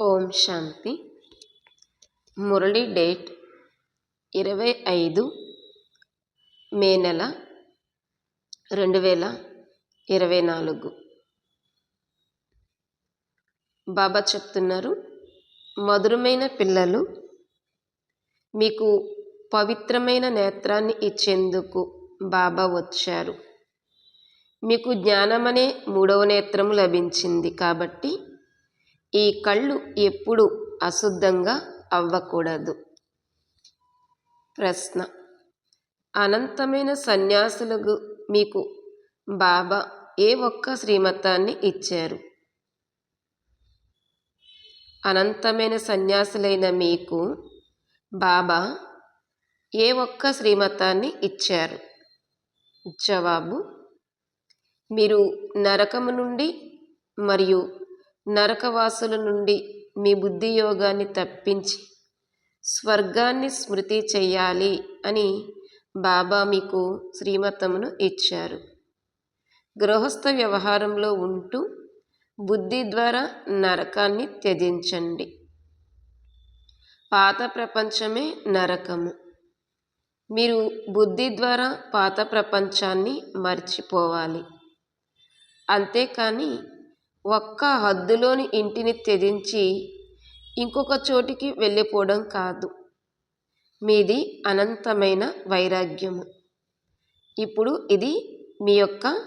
ఓం శాంతి. Murali date ఇరవై ఐదు మే నెల రెండు వేల ఇరవై నాలుగు. బాబా చెప్తున్నారు మధురమైన పిల్లలు మీకు పవిత్రమైన నేత్రాన్ని ఇచ్చేందుకు బాబా వచ్చారు. మీకు జ్ఞానమనే మూడవ నేత్రము లభించింది కాబట్టి ఈ కళ్ళు ఎప్పుడు అశుద్ధంగా అవ్వకూడదు. ప్రశ్న. అనంతమైన సన్యాసులకు మీకు బాబా ఏ ఒక్క శ్రీమతాన్ని ఇచ్చారు? అనంతమైన సన్యాసులైన మీకు బాబా ఏ ఒక్క శ్రీమతాన్ని ఇచ్చారు? జవాబు. మీరు నరకము నుండి మరియు నరకవాసుల నుండి మీ బుద్ధి యోగాన్ని తప్పించి స్వర్గాన్ని స్మృతి చెయ్యాలి అని బాబా మీకు శ్రీమతమును ఇచ్చారు. గృహస్థ వ్యవహారంలో ఉంటూ బుద్ధి ద్వారా నరకాన్ని త్యజించండి. పాత ప్రపంచమే నరకము. మీరు బుద్ధి ద్వారా పాత ప్రపంచాన్ని మర్చిపోవాలి. అంతేకాని ఒక్క హద్దులోని ఇంటిని త్యజించి ఇంకొక చోటికి వెళ్ళిపోవడం కాదు. మీది అనంతమైన వైరాగ్యము. ఇప్పుడు ఇది మీ యొక్క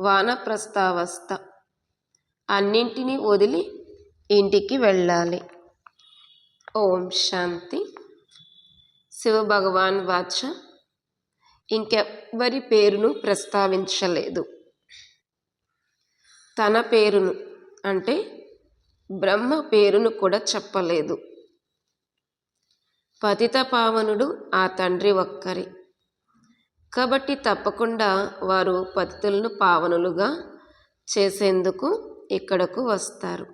వానప్రస్థావస్థ. అన్నింటినీ వదిలి ఇంటికి వెళ్ళాలి. ఓం శాంతి. శివభగవాన్ వాచ. ఇంకెవ్వరి పేరును ప్రస్తావించలేదు. తన పేరును అంటే బ్రహ్మ పేరును కూడా చెప్పలేదు. పతిత పావనుడు ఆ తండ్రి ఒక్కరి. కాబట్టి తప్పకుండా వారు పతితులను పావనులుగా చేసేందుకు ఇక్కడకు వస్తారు.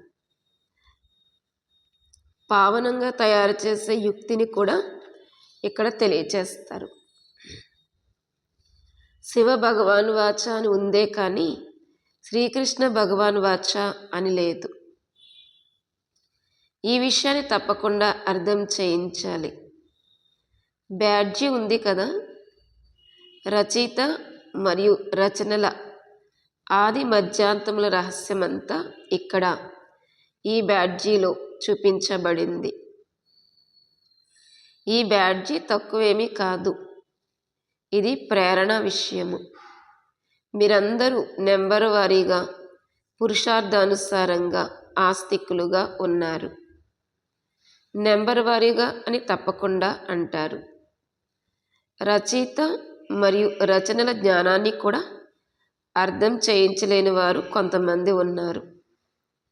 పావనంగా తయారు చేసే యుక్తిని కూడా ఇక్కడ తెలియచేస్తారు. శివ భగవాన్ వాచ అని ఉందే కానీ శ్రీకృష్ణ భగవాన్ వాచ అని లేదు. ఈ విషయాన్ని తప్పకుండా అర్థం చేయించాలి. బ్యాడ్జీ ఉంది కదా. రచయిత మరియు రచనల ఆది మధ్యాంతముల రహస్యమంతా ఇక్కడ ఈ బ్యాడ్జీలో చూపించబడింది. ఈ బ్యాడ్జీ తక్కువేమీ కాదు. ఇది ప్రేరణ విషయము. మీరందరూ నెంబరు వారీగా పురుషార్థానుసారంగా ఆస్తికులుగా ఉన్నారు. నెంబర్ వారీగా అని తప్పకుండా అంటారు. రచయిత మరియు రచనల జ్ఞానాన్ని కూడా అర్థం చేయించలేని వారు కొంతమంది ఉన్నారు.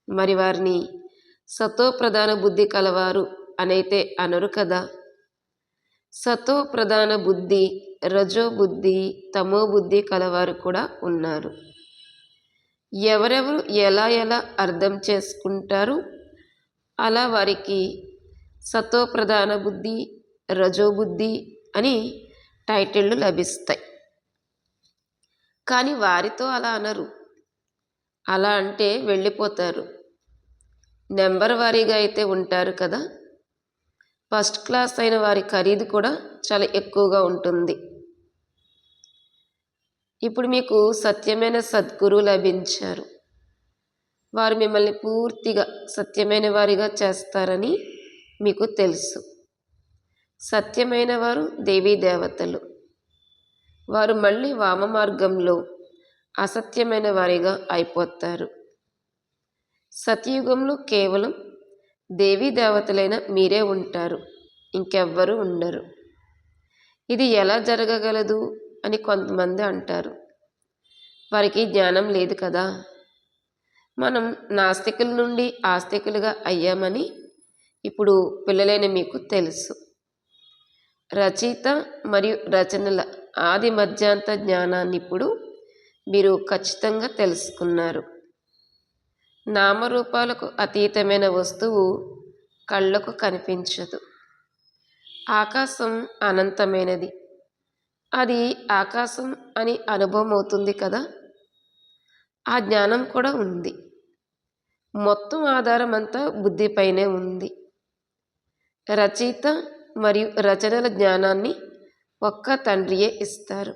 మరి వారిని సతో ప్రధాన బుద్ధి కలవారు అనైతే అనరు కదా? సతో ప్రధాన బుద్ధి రజో బుద్ధి తమో బుద్ధి కలవారు కూడా ఉన్నారు. ఎవరెవరు ఎలా ఎలా అర్థం చేసుకుంటారు? అలా వారికి సతో ప్రధాన బుద్ధి రజో బుద్ధి అని టైటిళ్ళు లభిస్తాయి. కానీ వారితో అలా అనరు. అలా అంటే వెళ్ళిపోతారు. నెంబర్ వారీగా అయితే ఉంటారు కదా. ఫస్ట్ క్లాస్ అయిన వారి ఖరీదు కూడా చాలా ఎక్కువగా ఉంటుంది. ఇప్పుడు మీకు సత్యమైన సద్గురు లభించారు. వారు మిమ్మల్ని పూర్తిగా సత్యమైన వారిగా చేస్తారని మీకు తెలుసు. సత్యమైన వారు దేవీ దేవతలు. వారు మళ్ళీ వామ మార్గంలో అసత్యమైన వారిగా అయిపోతారు. సత్యయుగంలో కేవలం దేవీ దేవతలైన మీరే ఉంటారు. ఇంకెవ్వరూ ఉండరు. ఇది ఎలా జరగగలదు? అని కొంతమంది అంటారు. వారికి జ్ఞానం లేదు కదా? మనం నాస్తికుల నుండి ఆస్తికులుగా అయ్యామని ఇప్పుడు పిల్లలైన మీకు తెలుసు. రచయిత మరియు రచనల ఆది మధ్యాంత జ్ఞానాన్ని ఇప్పుడు మీరు ఖచ్చితంగా తెలుసుకున్నారు. నామరూపాలకు అతీతమైన వస్తువు కళ్ళకు కనిపించదు. ఆకాశం అనంతమైనది. అది ఆకాశం అని అనుభవం అవుతుంది కదా? ఆ జ్ఞానం కూడా ఉంది. మొత్తం ఆధారం అంతా బుద్ధిపైనే ఉంది. రచయిత మరియు రచనల జ్ఞానాన్ని ఒక్క తండ్రియే ఇస్తారు.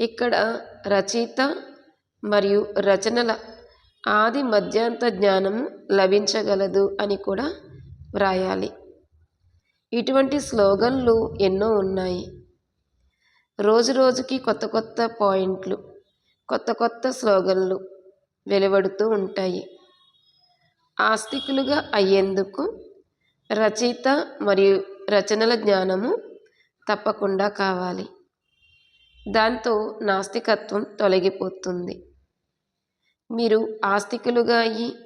ఇక్కడ రచయిత మరియు రచనల ఆది మధ్యాంత జ్ఞానము లభించగలదు అని కూడా వ్రాయాలి. ఇటువంటి స్లోగన్లు ఎన్నో ఉన్నాయి. రోజు రోజుకి కొత్త కొత్త పాయింట్లు కొత్త కొత్త స్లోగన్లు వెలువడుతూ ఉంటాయి. ఆస్తికులుగా అయ్యేందుకు రచయిత మరియు రచనల జ్ఞానము తప్పకుండా కావాలి. దాంతో నాస్తికత్వం తొలగిపోతుంది. మీరు ఆస్తికులుగా అయ్యి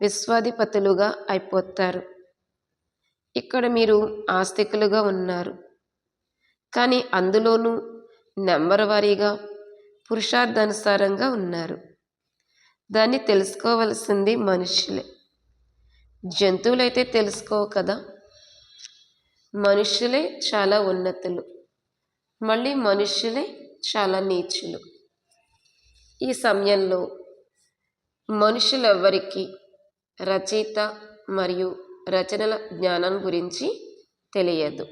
విశ్వాధిపతులుగా అయిపోతారు. ఇక్కడ మీరు ఆస్తికులుగా ఉన్నారు. కానీ అందులోనూ నెంబర్ వారీగా పురుషార్థానుసారంగా ఉన్నారు. దాన్ని తెలుసుకోవలసింది మనుషులే. జంతువులైతే తెలుసుకోవు కదా. మనుషులే చాలా ఉన్నతులు. మళ్ళీ మనుషులే చాలా నీచులు. ఈ సమయంలో మనుషులెవ్వరికీ రచయిత మరియు రచనల జ్ఞానం గురించి తెలియదు.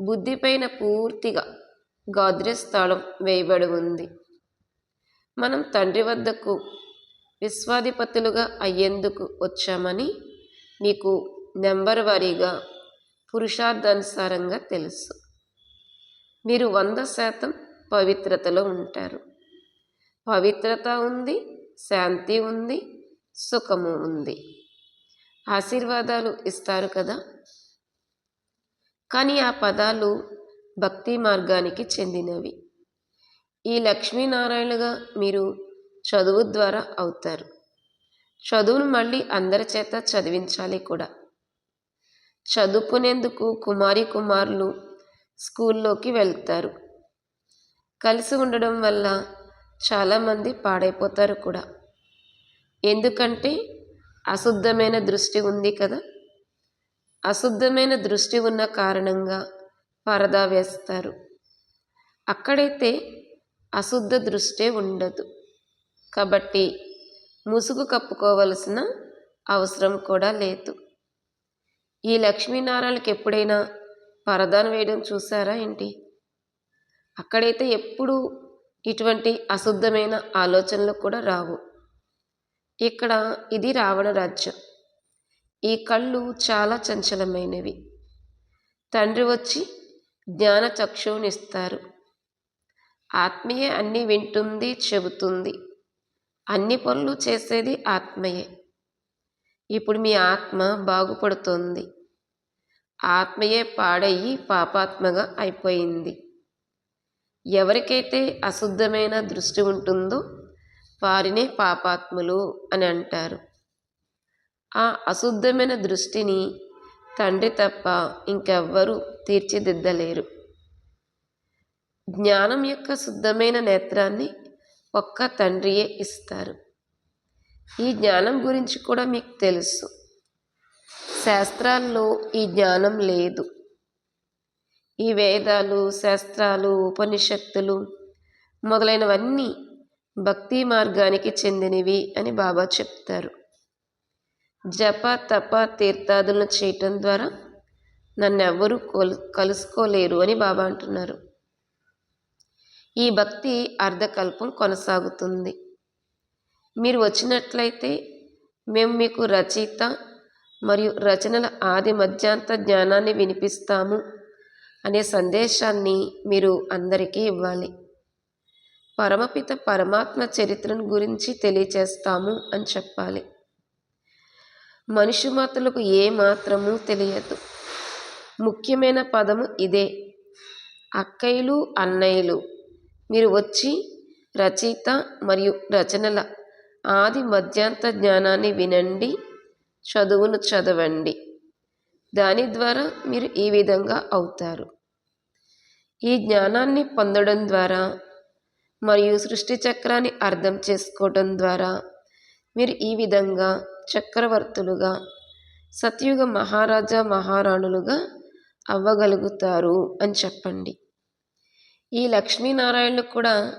బుద్ధిపైన పూర్తిగా గాద్రెస్ తాళం వేయబడి ఉంది. మనం తండ్రి వద్దకు విశ్వాధిపతులుగా అయ్యేందుకు వచ్చామని మీకు నెంబర్ వారీగా పురుషార్థానుసారంగా తెలుసు. మీరు వంద శాతం పవిత్రతలో ఉంటారు. పవిత్రత ఉంది శాంతి ఉంది సుఖము ఉంది. ఆశీర్వాదాలు ఇస్తారు కదా? కానీ ఆ పదాలు భక్తి మార్గానికి చెందినవి. ఈ లక్ష్మీనారాయణగా మీరు చదువు ద్వారా అవుతారు. చదువును మళ్ళీ అందరి చేత చదివించాలి కూడా. చదువుకునేందుకు కుమారి కుమారులు స్కూల్లోకి వెళ్తారు. కలిసి ఉండడం వల్ల చాలామంది పాడైపోతారు కూడా. ఎందుకంటే అశుద్ధమైన దృష్టి ఉంది కదా. అశుద్ధమైన దృష్టి ఉన్న కారణంగా పరదా వేస్తారు. అక్కడైతే అశుద్ధ దృష్టే ఉండదు. కాబట్టి ముసుగు కప్పుకోవలసిన అవసరం కూడా లేదు. ఈ లక్ష్మీనారాయణకి ఎప్పుడైనా పరదాను వేయడం చూసారా ఏంటి? అక్కడైతే ఎప్పుడు ఇటువంటి అశుద్ధమైన ఆలోచనలు కూడా రావు. ఇక్కడ ఇది రావణ రాజ్యం. ఈ కళ్ళు చాలా చంచలమైనవి. తండ్రి వచ్చి జ్ఞాన చక్షువునిస్తారు. ఆత్మయే అన్నీ వింటుంది చెబుతుంది. అన్ని పనులు చేసేది ఆత్మయే. ఇప్పుడు మీ ఆత్మ బాగుపడుతుంది. ఆత్మయే పాడయ్యి పాపాత్మగా అయిపోయింది. ఎవరికైతే అశుద్ధమైన దృష్టి ఉంటుందో వారినే పాపాత్ములు అని అంటారు. ఆ అశుద్ధమైన దృష్టిని తండ్రి తప్ప ఇంకెవ్వరూ తీర్చిదిద్దలేరు. జ్ఞానం యొక్క శుద్ధమైన నేత్రాన్ని ఒక్క తండ్రియే ఇస్తారు. ఈ జ్ఞానం గురించి కూడా మీకు తెలుసు. శాస్త్రాల్లో ఈ జ్ఞానం లేదు. ఈ వేదాలు శాస్త్రాలు ఉపనిషత్తులు మొదలైనవన్నీ భక్తి మార్గానికి చెందినవి అని బాబా చెప్తారు. జప తప తీర్థాదులను చేయటం ద్వారా నన్ను ఎవ్వరూ కొలు కలుసుకోలేరు అని బాబా అంటున్నారు. ఈ భక్తి అర్ధకల్పం కొనసాగుతుంది. మీరు వచ్చినట్లయితే మేము మీకు రచయిత మరియు రచనల ఆది మధ్యాంత జ్ఞానాన్ని వినిపిస్తాము. అనే సందేశాన్ని మీరు అందరికీ ఇవ్వాలి. పరమపిత పరమాత్మ చరిత్రను గురించి తెలియచేస్తాము అని చెప్పాలి. మనిషి మాతలకు ఏ మాత్రము తెలియదు. ముఖ్యమైన పదము ఇదే. అక్కయ్యలు అన్నయ్యలు మీరు వచ్చి రచయిత మరియు రచనల ఆది మధ్యాంత జ్ఞానాన్ని వినండి చదువును చదవండి. దాని ద్వారా మీరు ఈ విధంగా అవుతారు. ఈ జ్ఞానాన్ని పొందడం ద్వారా మరియు సృష్టి చక్రాన్ని అర్థం చేసుకోవడం ద్వారా మీరు ఈ విధంగా చక్రవర్తులుగా సత్యుగ మహారాజా మహారాణులుగా అవ్వగలుగుతారు అని చెప్పండి. ఈ లక్ష్మీనారాయణలు కూడా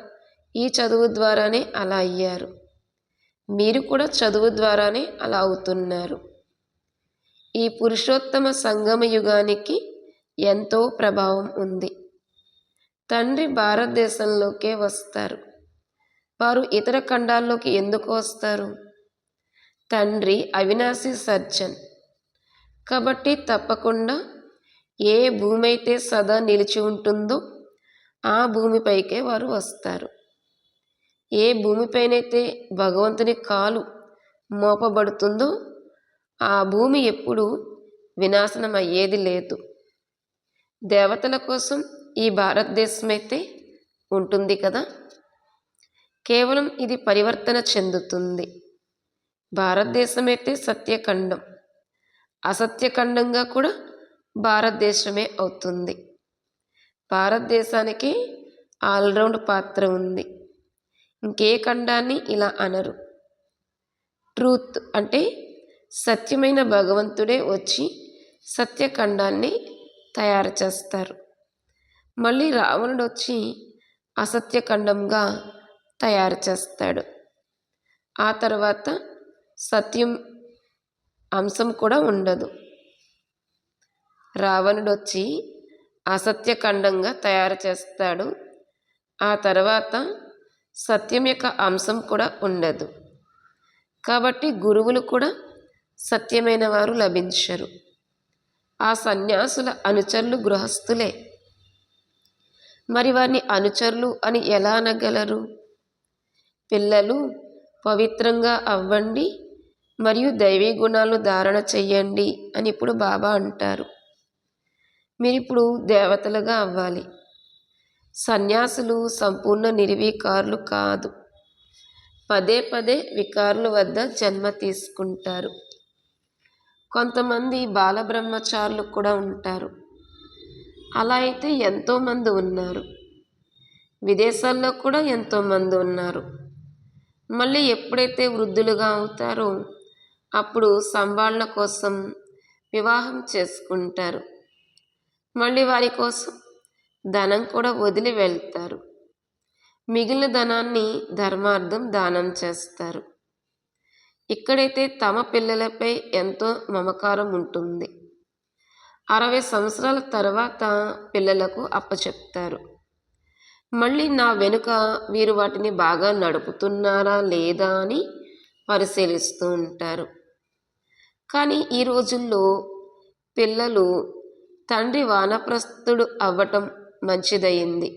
ఈ చదువు ద్వారానే అలా అయ్యారు. మీరు కూడా చదువు ద్వారానే అలా అవుతున్నారు. ఈ పురుషోత్తమ సంగమ యుగానికి ఎంతో ప్రభావం ఉంది. తండ్రి భారతదేశంలోకే వస్తారు. వారు ఇతర ఖండాల్లోకి ఎందుకు వస్తారు? తండ్రి అవినాశి సర్జన్. కాబట్టి తప్పకుండా ఏ భూమి అయితే సదా నిలిచి ఉంటుందో ఆ భూమిపైకే వారు వస్తారు. ఏ భూమిపైనైతే భగవంతుని కాలు మోపబడుతుందో ఆ భూమి ఎప్పుడు వినాశనం అయ్యేది లేదు. దేవతల కోసం ఈ భారతదేశం అయితే ఉంటుంది కదా? కేవలం ఇది పరివర్తన చెందుతుంది. భారతదేశం అయితే సత్యఖండం. అసత్యఖండంగా కూడా భారతదేశమే అవుతుంది. భారతదేశానికి ఆల్రౌండ్ పాత్ర ఉంది. ఇంకే ఖండాన్ని ఇలా అనరు. ట్రూత్ అంటే సత్యమైన భగవంతుడే వచ్చి సత్యఖండాన్ని తయారు చేస్తారు. మళ్ళీ రావణుడు వచ్చి అసత్యఖండంగా తయారు చేస్తాడు. ఆ తర్వాత సత్యం అంశం కూడా ఉండదు. రావణుడు వచ్చి అసత్యఖండంగా తయారు చేస్తాడు. ఆ తర్వాత సత్యం యొక్క అంశం కూడా ఉండదు. కాబట్టి గురువులు కూడా సత్యమైన వారు లభించరు. ఆ సన్యాసుల అనుచరులు గృహస్థులే. మరి వారిని అనుచరులు అని ఎలా అనగలరు? పిల్లలు పవిత్రంగా అవ్వండి మరియు దైవీ గుణాలు ధారణ చెయ్యండి అని ఇప్పుడు బాబా అంటారు. మీరు ఇప్పుడు దేవతలుగా అవ్వాలి. సన్యాసులు సంపూర్ణ నిర్వీకారులు కాదు. పదే పదే వికారుల వద్ద జన్మ తీసుకుంటారు. కొంతమంది బాలబ్రహ్మచారులు కూడా ఉంటారు. అలా అయితే ఎంతోమంది ఉన్నారు. విదేశాల్లో కూడా ఎంతోమంది ఉన్నారు. మళ్ళీ ఎప్పుడైతే వృద్ధులుగా అవుతారో అప్పుడు సంభాళన కోసం వివాహం చేసుకుంటారు. మళ్ళీ వారి కోసం ధనం కూడా వదిలి వెళ్తారు. మిగిలిన ధనాన్ని ధర్మార్థం దానం చేస్తారు. ఇక్కడైతే తమ పిల్లలపై ఎంతో మమకారం ఉంటుంది. అరవై సంవత్సరాల తర్వాత పిల్లలకు అప్పచెప్తారు. మళ్ళీ నా వెనుక వీరు వాటిని బాగా నడుపుతున్నారా లేదా అని పరిశీలిస్తూ ఉంటారు. కానీ ఈ రోజుల్లో పిల్లలు తండ్రి వానప్రస్తుడు అవ్వటం మంచిదయింది.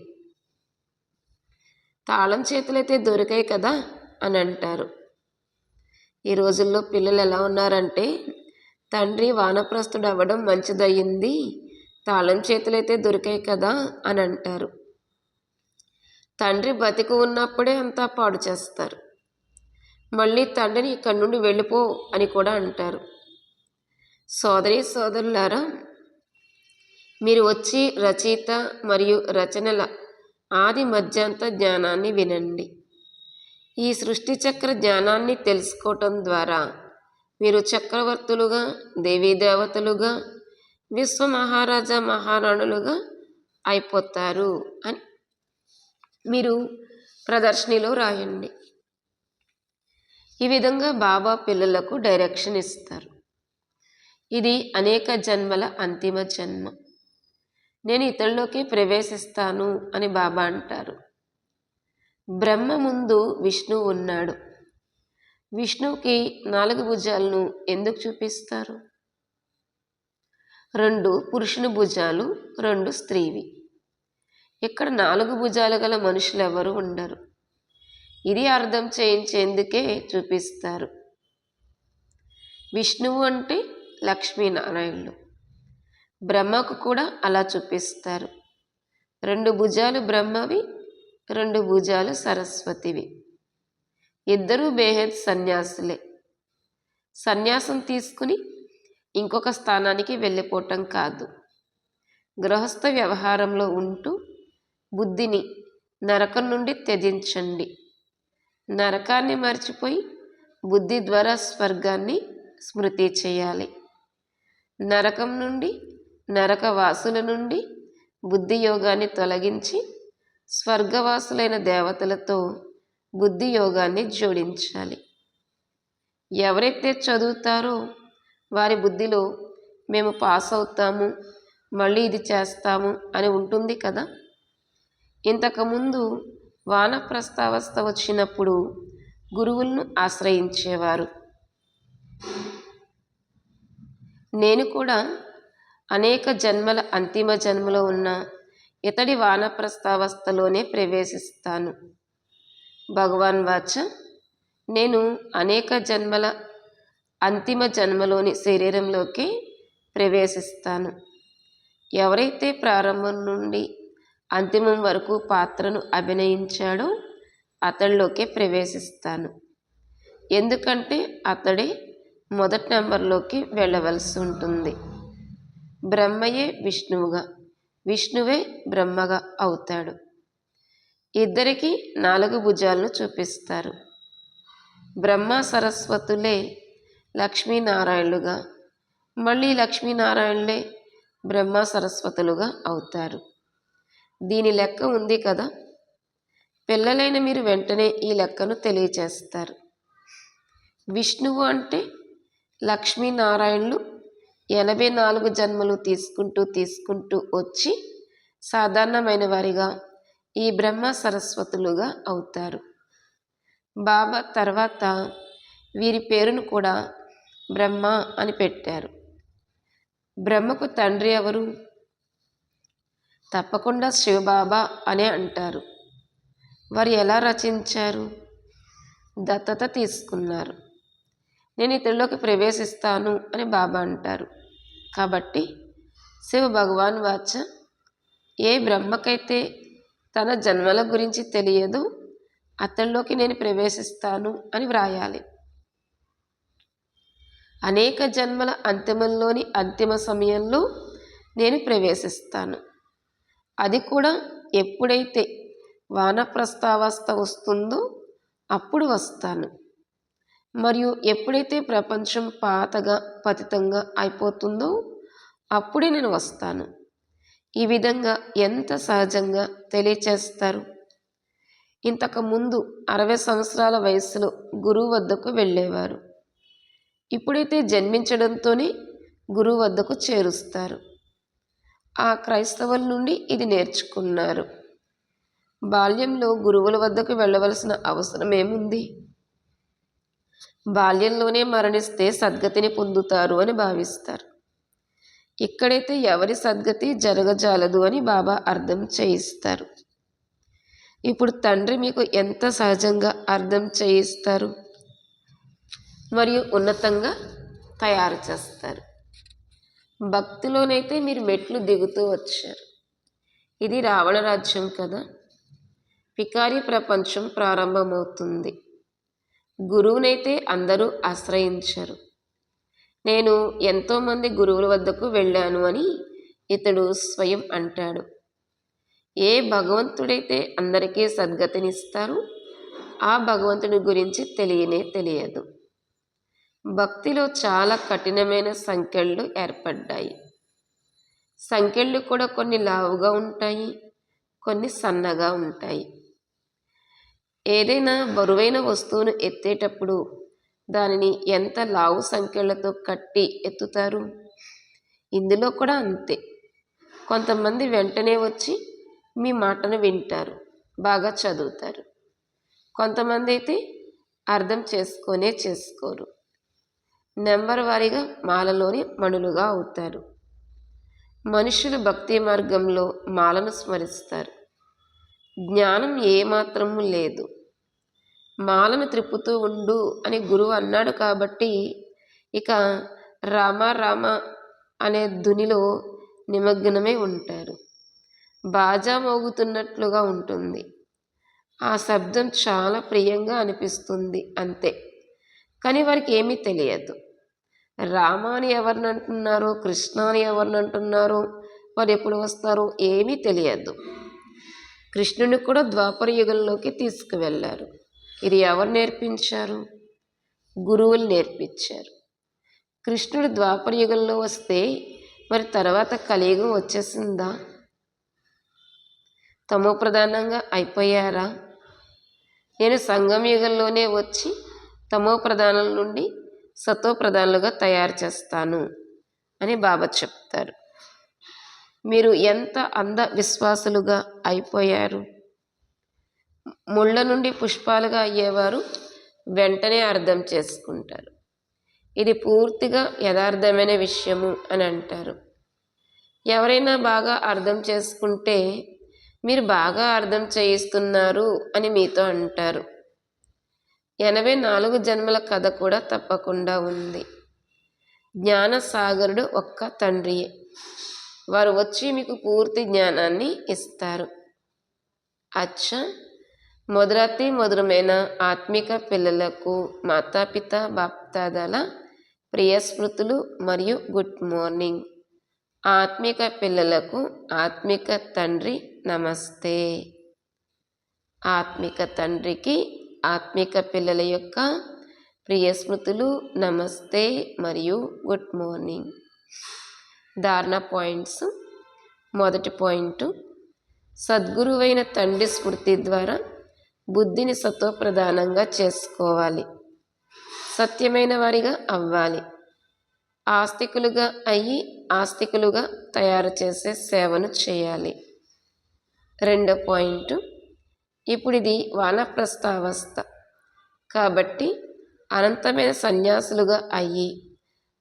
తాళం చేతులైతే దొరికాయి కదా అని అంటారు. ఈ రోజుల్లో పిల్లలు ఎలా ఉన్నారంటే తండ్రి వానప్రస్తుడవ్వడం మంచిదయ్యింది. తాళం చేతులైతే దొరికాయి కదా అని అంటారు. తండ్రి బతికి ఉన్నప్పుడే అంతా పాడు చేస్తారు. మళ్ళీ తండ్రిని ఇక్కడి నుండి వెళ్ళిపో అని కూడా అంటారు. సోదరి సోదరులారా మీరు వచ్చి రచయిత మరియు రచనల ఆది మధ్యాంత జ్ఞానాన్ని వినండి. ఈ సృష్టి చక్ర జ్ఞానాన్ని తెలుసుకోవటం ద్వారా మీరు చక్రవర్తులుగా దేవీదేవతలుగా విశ్వ మహారాజా మహారాణులుగా అయిపోతారు అని మీరు ప్రదర్శనలో రాయండి. ఈ విధంగా బాబా పిల్లలకు డైరెక్షన్ ఇస్తారు. ఇది అనేక జన్మల అంతిమ జన్మ. నేను ఇతరులోకి ప్రవేశిస్తాను అని బాబా అంటారు. బ్రహ్మ ముందు విష్ణువు ఉన్నాడు. విష్ణువుకి నాలుగు భుజాలను ఎందుకు చూపిస్తారు? రెండు పురుషుని భుజాలు రెండు స్త్రీవి. ఇక్కడ నాలుగు భుజాలు గల మనుషులు ఎవరు ఉండరు. ఇది అర్థం చేయించేందుకే చూపిస్తారు. విష్ణువు అంటే లక్ష్మీనారాయణులు. బ్రహ్మకు కూడా అలా చూపిస్తారు. రెండు భుజాలు బ్రహ్మవి రెండు భుజాలు సరస్వతివి. ఇద్దరూ బేహద్ సన్యాసులే. సన్యాసం తీసుకుని ఇంకొక స్థానానికి వెళ్ళిపోవటం కాదు. గృహస్థ వ్యవహారంలో ఉంటూ బుద్ధిని నరకం నుండి త్యజించండి. నరకాన్ని మర్చిపోయి బుద్ధి ద్వారా స్వర్గాన్ని స్మృతి చేయాలి. నరకం నుండి నరకవాసుల నుండి బుద్ధి యోగాన్ని తొలగించి స్వర్గవాసులైన దేవతలతో బుద్ధి యోగాన్ని జోడించాలి. ఎవరైతే చదువుతారో వారి బుద్ధిలో మేము పాస్ అవుతాము మళ్ళీ ఇది చేస్తాము అని ఉంటుంది కదా? ఇంతకుముందు వానప్రస్థావస్థ వచ్చినప్పుడు గురువులను ఆశ్రయించేవారు. నేను కూడా అనేక జన్మల అంతిమ జన్మలో ఉన్న ఇతడి వానప్రస్థావస్థలోనే ప్రవేశిస్తాను. భగవాన్ వాచ. నేను అనేక జన్మల అంతిమ జన్మలోని శరీరంలోకి ప్రవేశిస్తాను. ఎవరైతే ప్రారంభం నుండి అంతిమం వరకు పాత్రను అభినయించాడో అతడిలోకే ప్రవేశిస్తాను. ఎందుకంటే అతడే మొదటి నెంబర్లోకి వెళ్ళవలసి ఉంటుంది. బ్రహ్మయే విష్ణువుగా విష్ణువే బ్రహ్మగా అవుతాడు. ఇద్దరికి నాలుగు భుజాలను చూపిస్తారు. బ్రహ్మ సరస్వతులే లక్ష్మీనారాయణులుగా మళ్ళీ లక్ష్మీనారాయణులే బ్రహ్మ సరస్వతులుగా అవుతారు. దీని లెక్క ఉంది కదా? పిల్లలైన మీరు వెంటనే ఈ లెక్కను తెలియచేస్తారు. విష్ణువు అంటే లక్ష్మీనారాయణులు ఎనభై నాలుగు జన్మలు తీసుకుంటూ తీసుకుంటూ వచ్చి సాధారణమైన వారిగా ఈ బ్రహ్మ సరస్వతులుగా అవుతారు. బాబా తర్వాత వీరి పేరును కూడా బ్రహ్మ అని పెట్టారు. బ్రహ్మకు తండ్రి ఎవరు? తప్పకుండా శివబాబా అనే అంటారు. వారు ఎలా రచించారు? దత్తత తీసుకున్నారు. నేను ఇతరులోకి ప్రవేశిస్తాను అని బాబా అంటారు. కాబట్టి శివ భగవాన్ వాచ ఏ బ్రహ్మకైతే తన జన్మల గురించి తెలియదు. అతనిలోకి నేను ప్రవేశిస్తాను అని వ్రాయాలి. అనేక జన్మల అంతిమంలోని అంతిమ సమయంలో నేను ప్రవేశిస్తాను. అది కూడా ఎప్పుడైతే వానప్రస్థావస్థ వస్తుందో అప్పుడు వస్తాను. మరియు ఎప్పుడైతే ప్రపంచం పాతగా పతితంగా అయిపోతుందో అప్పుడే నేను వస్తాను. ఈ విధంగా ఎంత సహజంగా తెలియచేస్తారు? ఇంతకుముందు అరవై సంవత్సరాల వయసులో గురువు వద్దకు వెళ్ళేవారు. ఇప్పుడైతే జన్మించడంతోనే గురువు వద్దకు చేరుస్తారు. ఆ క్రైస్తవుల నుండి ఇది నేర్చుకున్నారు. బాల్యంలో గురువుల వద్దకు వెళ్ళవలసిన అవసరం ఏముంది? బాల్యంలోనే మరణిస్తే సద్గతిని పొందుతారు అని భావిస్తారు. ఇక్కడైతే ఎవరి సద్గతి జరగజాలదు అని బాబా అర్థం చేయిస్తారు. ఇప్పుడు తండ్రి మీకు ఎంత సహజంగా అర్థం చేయిస్తారు? మరియు ఉన్నతంగా తయారు చేస్తారు. భక్తిలోనైతే మీరు మెట్లు దిగుతూ వచ్చారు. ఇది రావణ రాజ్యం కదా? పికారి ప్రపంచం ప్రారంభమవుతుంది. గురువునైతే అందరూ ఆశ్రయించరు. నేను ఎంతోమంది గురువుల వద్దకు వెళ్ళాను అని ఇతడు స్వయం అంటాడు. ఏ భగవంతుడైతే అందరికీ సద్గతినిస్తారు ఆ భగవంతుడి గురించి తెలియనే తెలియదు. భక్తిలో చాలా కఠినమైన సంఖ్యలు ఏర్పడ్డాయి. సంఖ్యలు కూడా కొన్ని లావుగా ఉంటాయి కొన్ని సన్నగా ఉంటాయి. ఏదైనా బరువైన వస్తువును ఎత్తేటప్పుడు దానిని ఎంత లావు సంఖ్యలతో కట్టి ఎత్తుతారు? ఇందులో కూడా అంతే. కొంతమంది వెంటనే వచ్చి మీ మాటను వింటారు బాగా చదువుతారు. కొంతమంది అయితే అర్థం చేసుకొనే చేసుకోరు. నెంబర్ వారీగా మాలలోని మణులుగా అవుతారు. మనుషులు భక్తి మార్గంలో మాలను స్మరిస్తారు. జ్ఞానం ఏమాత్రము లేదు. మాలను త్రిప్పుతూ ఉండు అని గురువు అన్నాడు కాబట్టి ఇక రామ రామ అనే ధునిలో నిమగ్నమై ఉంటారు. బాజా మోగుతున్నట్లుగా ఉంటుంది. ఆ శబ్దం చాలా ప్రియంగా అనిపిస్తుంది అంతే. కానీ వారికి ఏమీ తెలియదు. రామ అని ఎవరిని అంటున్నారో కృష్ణ అని ఎవరిని అంటున్నారో వారు ఎప్పుడు వస్తారో ఏమీ తెలియదు. కృష్ణుని కూడా ద్వాపర యుగంలోకి తీసుకువెళ్ళారు. ఇది ఎవరు నేర్పించారు? గురువులు నేర్పించారు. కృష్ణుడు ద్వాపర యుగంలో వస్తే మరి తర్వాత కలియుగం వచ్చేసిందా? తమో ప్రధానంగా అయిపోయారా? నేను సంగం యుగంలోనే వచ్చి తమో ప్రధానం నుండి సతోప్రధానులుగా తయారు చేస్తాను అని బాబా చెప్తారు. మీరు ఎంత అంధ విశ్వాసులుగా అయిపోయారు? ముళ్ళ నుండి పుష్పాలుగా అయ్యేవారు వెంటనే అర్థం చేసుకుంటారు. ఇది పూర్తిగా యథార్థమైన విషయము అని అంటారు. ఎవరైనా బాగా అర్థం చేసుకుంటే మీరు బాగా అర్థం చేయిస్తున్నారు అని మీతో అంటారు. ఎనభై నాలుగు జన్మల కథ కూడా తప్పకుండా ఉంది. జ్ఞానసాగరుడు ఒక్క తండ్రియే. వారు వచ్చి మీకు పూర్తి జ్ఞానాన్ని ఇస్తారు. అచ్చా మొదలతి మధురమైన ఆత్మిక పిల్లలకు మాతాపిత బాప్తాదల ప్రియ స్మృతులు మరియు గుడ్ మార్నింగ్. ఆత్మిక పిల్లలకు ఆత్మిక తండ్రి నమస్తే. ఆత్మిక తండ్రికి ఆత్మిక పిల్లల యొక్క ప్రియ స్మృతులు నమస్తే మరియు గుడ్ మార్నింగ్. ధారణ పాయింట్స్. మొదటి పాయింట్. సద్గురువైన తండ్రి స్మృతి ద్వారా బుద్ధిని సత్వప్రధానంగా చేసుకోవాలి. సత్యమైన వారిగా అవ్వాలి. ఆస్తికులుగా అయ్యి ఆస్తికులుగా తయారు చేసే సేవను చేయాలి. రెండో పాయింట్ ఇప్పుడు ఇది వానప్రస్థావస్థ. కాబట్టి అనంతమైన సన్యాసులుగా అయ్యి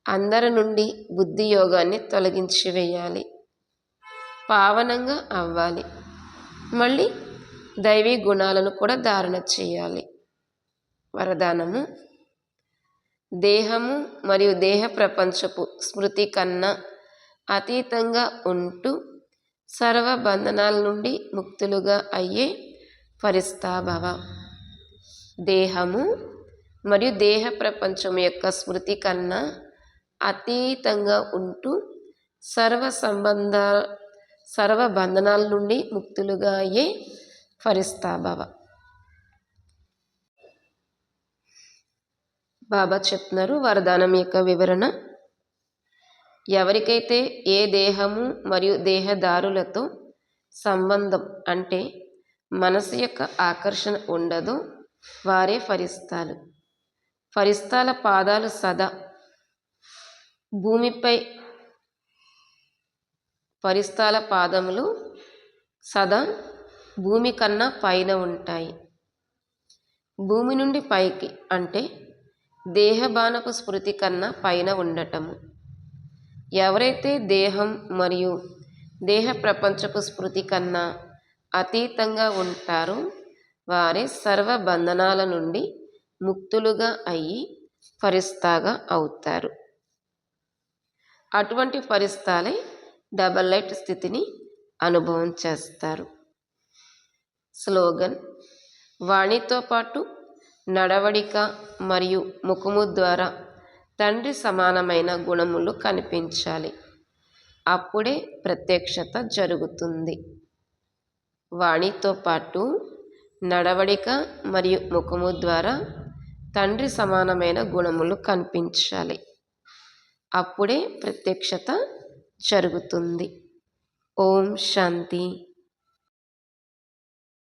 అందరి నుండి బుద్ధి యోగాన్ని తొలగించి వేయాలి. పావనంగా అవ్వాలి. మళ్ళీ దైవీ గుణాలను కూడా ధారణ చేయాలి. వరదానము దేహము మరియు దేహ ప్రపంచపు స్మృతి కన్నా అతీతంగా ఉంటూ సర్వ బంధనాల నుండి ముక్తులుగా అయ్యే పరిస్థాభవ దేహము మరియు దేహ ప్రపంచం యొక్క స్మృతి కన్నా అతీతంగా ఉంటూ సర్వ సంబంధ సర్వ బంధనాల నుండి ముక్తులుగా అయ్యే ఫరిస్తాభవ బాబా చెప్తున్నారు వరదానం యొక్క వివరణ. ఎవరికైతే ఏ దేహము మరియు దేహదారులతో సంబంధం అంటే మనసు యొక్క ఆకర్షణ ఉండదో వారే ఫరిస్తాలు. ఫరిస్తాల పాదాలు సదా భూమిపై ఫరిస్తాల పాదములు సదా భూమి కన్నా పైన ఉంటాయి. భూమి నుండి పైకి అంటే దేహబానపు స్మృతి కన్నా పైన ఉండటము. ఎవరైతే దేహం మరియు దేహ ప్రపంచపు స్మృతి కన్నా అతీతంగా ఉంటారో వారే సర్వ బంధనాల నుండి ముక్తులుగా అయ్యి ఫరిస్తాగా అవుతారు. అటువంటి ఫరిస్తాలే డబల్ లైట్ స్థితిని అనుభవం చేస్తారు. స్లోగన్. వాణితో పాటు నడవడిక మరియు ముఖము ద్వారా తండ్రి సమానమైన గుణములు కనిపించాలి. అప్పుడే ప్రత్యక్షత జరుగుతుంది. వాణితో పాటు నడవడిక మరియు ముఖము ద్వారా తండ్రి సమానమైన గుణములు కనిపించాలి. అప్పుడే ప్రత్యక్షత జరుగుతుంది. ఓం శాంతి.